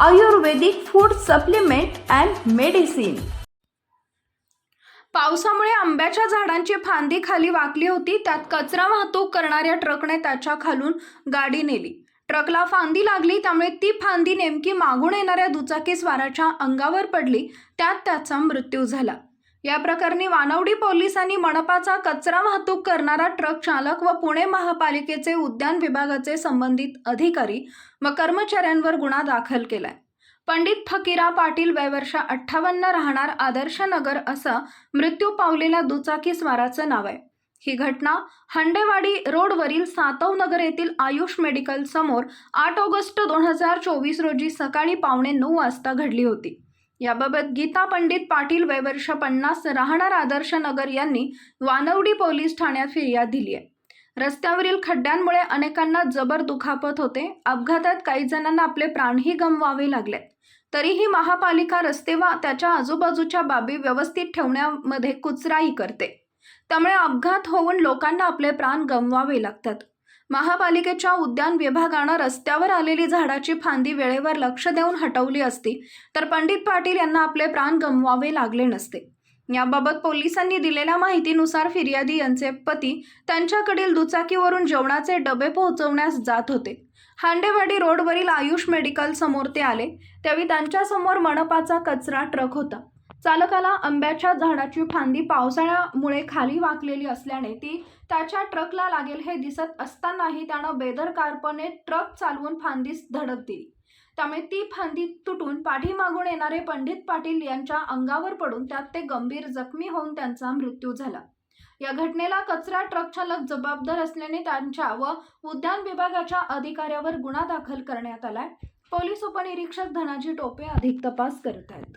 Ayurvedic food supplement and medicine. पावसामुळे आंब्याच्या झाडांची फांदी खाली वाकली होती त्यात कचरा वाहतूक करणाऱ्या ट्रकने त्याच्या खालून गाडी नेली. ट्रकला फांदी लागली त्यामुळे ती फांदी नेमकी मागून येणाऱ्या दुचाकी स्वाराच्या अंगावर पडली त्यात त्याचा मृत्यू झाला. या प्रकरणी वानवडी पोलिसांनी मनपाचा कचरा वाहतूक करणारा ट्रक चालक व पुणे महापालिकेचे उद्यान विभागाचे संबंधित अधिकारी व कर्मचाऱ्यांवर गुन्हा दाखल केलाय. पंडित फकीरा पाटील वयवर्ष अठ्ठावन्न राहणार आदर्श नगर असं मृत्यू पावलेल्या दुचाकी स्वाराचं नाव आहे. ही घटना हंडेवाडी रोडवरील सातव नगर येथील आयुष मेडिकल समोर आठ ऑगस्ट दोन हजार चोवीस रोजी सकाळी पावणे नऊ वाजता घडली होती. याबाबत गीता पंडित पाटील वयवर्ष पन्नास राहणार आदर्श नगर यांनी वानवडी पोलीस ठाण्यात फिर्याद दिली आहे. रस्त्यावरील खड्ड्यांमुळे अनेकांना जबर दुखापत होते. अपघातात काही जणांना आपले प्राणही गमवावे लागलेत तरीही महापालिका रस्ते व त्याच्या आजूबाजूच्या बाबी व्यवस्थित ठेवण्यामध्ये कुचराई करते. त्यामुळे अपघात होऊन लोकांना आपले प्राण गमवावे लागतात. महापालिकेच्या उद्यान विभागानं रस्त्यावर आलेली झाडाची फांदी वेळेवर लक्ष देऊन हटवली असती तर पंडित पाटील यांना आपले प्राण गमवावे लागले नसते. याबाबत पोलिसांनी दिलेल्या माहितीनुसार फिर्यादी यांचे पती त्यांच्याकडील दुचाकीवरून जेवणाचे डबे पोहोचवण्यास जात होते. हांडेवाडी रोडवरील आयुष मेडिकल समोर ते आले त्यावेळी त्यांच्यासमोर मनपाचा कचरा ट्रक होता. चालकाला आंब्याच्या झाडाची फांदी पावसाळ्यामुळे खाली वाकलेली असल्याने ती त्याच्या ट्रकला लागेल हे दिसत असतानाही त्यानं बेदरकारपणे ट्रक चालवून फांदीस धडक दिली त्यामुळे ती फांदी तुटून पाठीमागून येणारे पंडित पाटील यांच्या अंगावर पडून त्यात ते गंभीर जखमी होऊन त्यांचा मृत्यू झाला. या घटनेला कचरा ट्रक चालक जबाबदार असल्याने त्यांच्या व उद्यान विभागाच्या अधिकाऱ्यावर गुन्हा दाखल करण्यात आलाय. पोलीस उपनिरीक्षक धनाजी टोपे अधिक तपास करत आहेत.